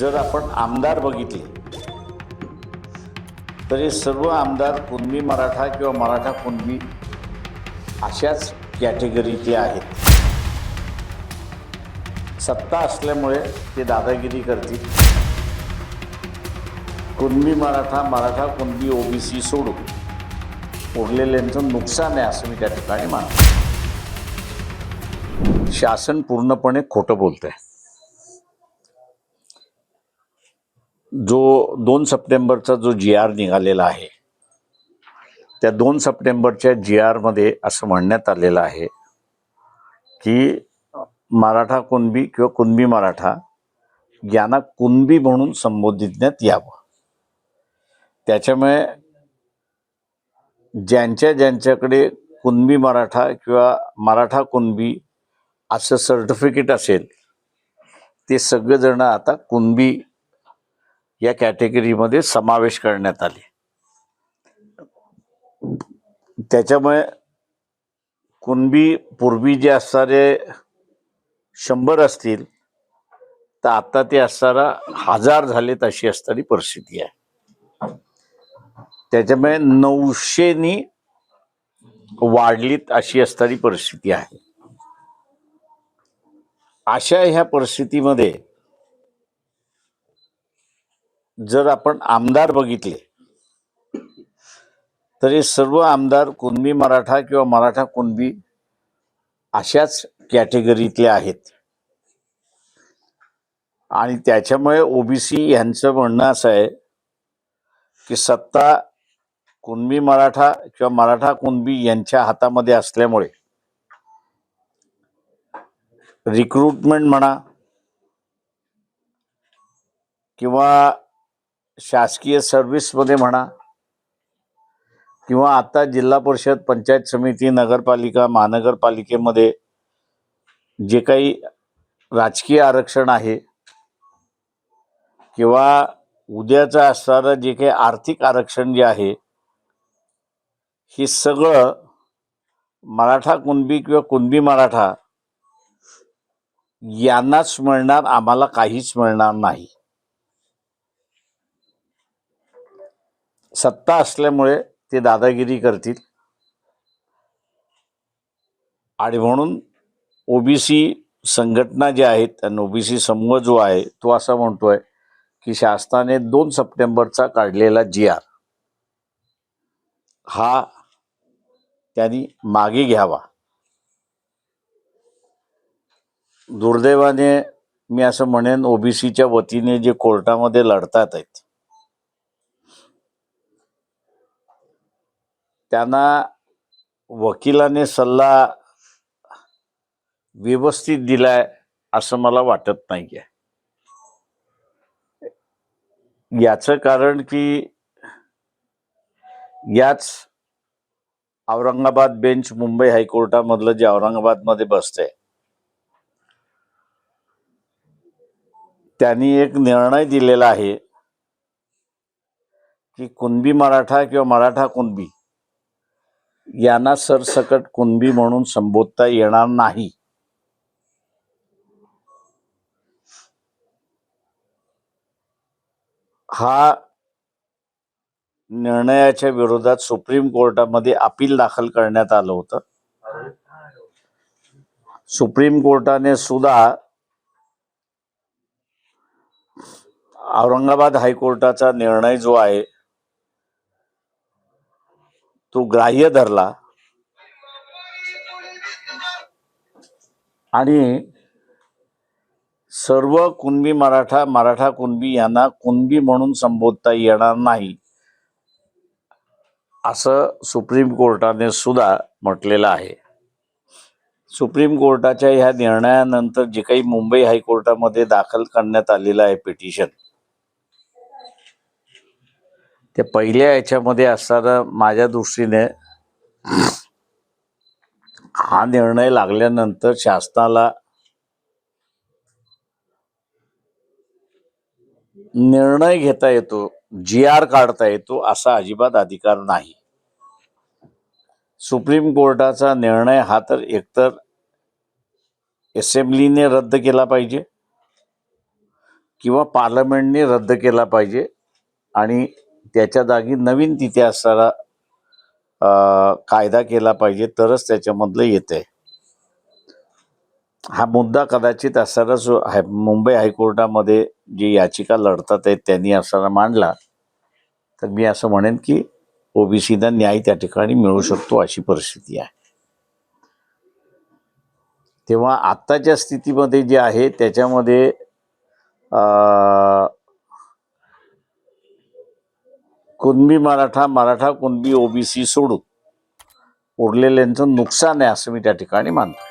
जर आपण आमदार बघितले तर हे सर्व आमदार कुणबी मराठा किंवा मराठा कुणबी अशाच कॅटेगरीचे आहेत. सत्ता असल्यामुळे ते दादागिरी करतील. कुणबी मराठा मराठा कुणबी ओबीसी सोडून उरलेल्यांचं नुकसान आहे असं मी त्या ठिकाणी मानतो. शासन पूर्णपणे खोटं बोलतं आहे जो दोन सप्टेंबरचा जो जी आर निघालेला आहे त्या दोन सप्टेंबरच्या जी आरमध्ये असं म्हणण्यात आलेलं आहे की मराठा कुणबी किंवा कुणबी मराठा यांना कुणबी म्हणून संबोधितण्यात यावं. त्याच्यामुळे ज्यांच्या ज्यांच्याकडे कुणबी मराठा किंवा मराठा कुणबी असं सर्टिफिकेट असेल ते सगळेजणं आता कुणबी या कॅटेगरीमध्ये समावेश करण्यात आले. त्याच्यामुळे कुणबी पूर्वी जे असणारे शंभर असतील तर आता ते असणारा हजार झालेत अशी असणारी परिस्थिती आहे. त्याच्यामुळे नऊशेनी वाढलीत अशी असणारी परिस्थिती आहे. अशा ह्या परिस्थितीमध्ये जर आपण आमदार बघितले तर हे सर्व आमदार कुणबी मराठा किंवा मराठा कुणबी अशाच कॅटेगरीतले आहेत. आणि त्याच्यामुळे ओबीसी यांचं म्हणणं असं आहे की सत्ता कुणबी मराठा किंवा मराठा कुणबी यांच्या हातामध्ये असल्यामुळे रिक्रुटमेंट म्हणा किंवा शासकीय सर्व्हिसमध्ये म्हणा किंवा आता जिल्हा परिषद पंचायत समिती नगरपालिका महानगरपालिकेमध्ये जे काही राजकीय आरक्षण आहे किंवा उद्याचं असणारं जे काही आर्थिक आरक्षण जे आहे हे सगळं मराठा कुणबी किंवा कुणबी मराठा यांनाच मिळणार आम्हाला काहीच मिळणार नाही. सत्ता असल्यामुळे ते दादागिरी करतील. आणि म्हणून ओबीसी संघटना ज्या आहेत आणि ओबीसी समूह जो आहे तो असा म्हणतोय की शासनाने दोन सप्टेंबरचा काढलेला जी आर. हा त्यांनी मागे घ्यावा. दुर्दैवाने मी असं म्हणेन ओबीसीच्या वतीने जे कोर्टामध्ये लढतात आहेत त्यांना वकिलाने सल्ला व्यवस्थित दिलाय असं मला वाटत नाहीये. याचं कारण की याच औरंगाबाद बेंच मुंबई हायकोर्टामधलं जे औरंगाबादमध्ये बसतंय त्यांनी एक निर्णय दिलेला आहे की कुणबी मराठा किंवा मराठा कुणबी यांना सरसकट कुणबी म्हणून संबोधता येणार नाही. हा निर्णयाच्या विरोधात सुप्रीम कोर्टामध्ये अपील दाखल करण्यात आलं होतं. सुप्रीम कोर्टाने सुद्धा औरंगाबाद हायकोर्टाचा निर्णय जो आहे तो ग्राह्य धरला. आणि सर्व कुणबी मराठा मराठा कुणबी यांना कुणबी म्हणून संबोधता येणार नाही असं सुप्रीम कोर्टाने सुद्धा म्हटलेलं आहे. सुप्रीम कोर्टाच्या ह्या निर्णयानंतर जे काही मुंबई हायकोर्टामध्ये दाखल करण्यात आलेलं आहे पिटिशन ते पहिल्या याच्यामध्ये असताना माझ्या दृष्टीने हा निर्णय लागल्यानंतर शासनाला निर्णय घेता येतो जी आर काढता येतो असा अजिबात अधिकार नाही. सुप्रीम कोर्टाचा निर्णय हा तर एकतर असेंब्लीने रद्द केला पाहिजे किंवा पार्लमेंटने रद्द केला पाहिजे आणि त्याच्या जागी नवीन तिथे असणारा कायदा केला पाहिजे तरच त्याच्यामधलं येते हा मुद्दा कदाचित असणारा जो हाय मुंबई हायकोर्टामध्ये जी याचिका लढतात आहेत त्यांनी असणारा मांडला तर मी असं म्हणेन की ओबीसीना न्याय त्या ठिकाणी मिळू शकतो अशी परिस्थिती आहे. तेव्हा आत्ताच्या स्थितीमध्ये जे आहे त्याच्यामध्ये कुणबी मराठा मराठा कुणबी ओबीसी सोडून उरलेल्यांचं नुकसान आहे असं मी त्या ठिकाणी मानतो.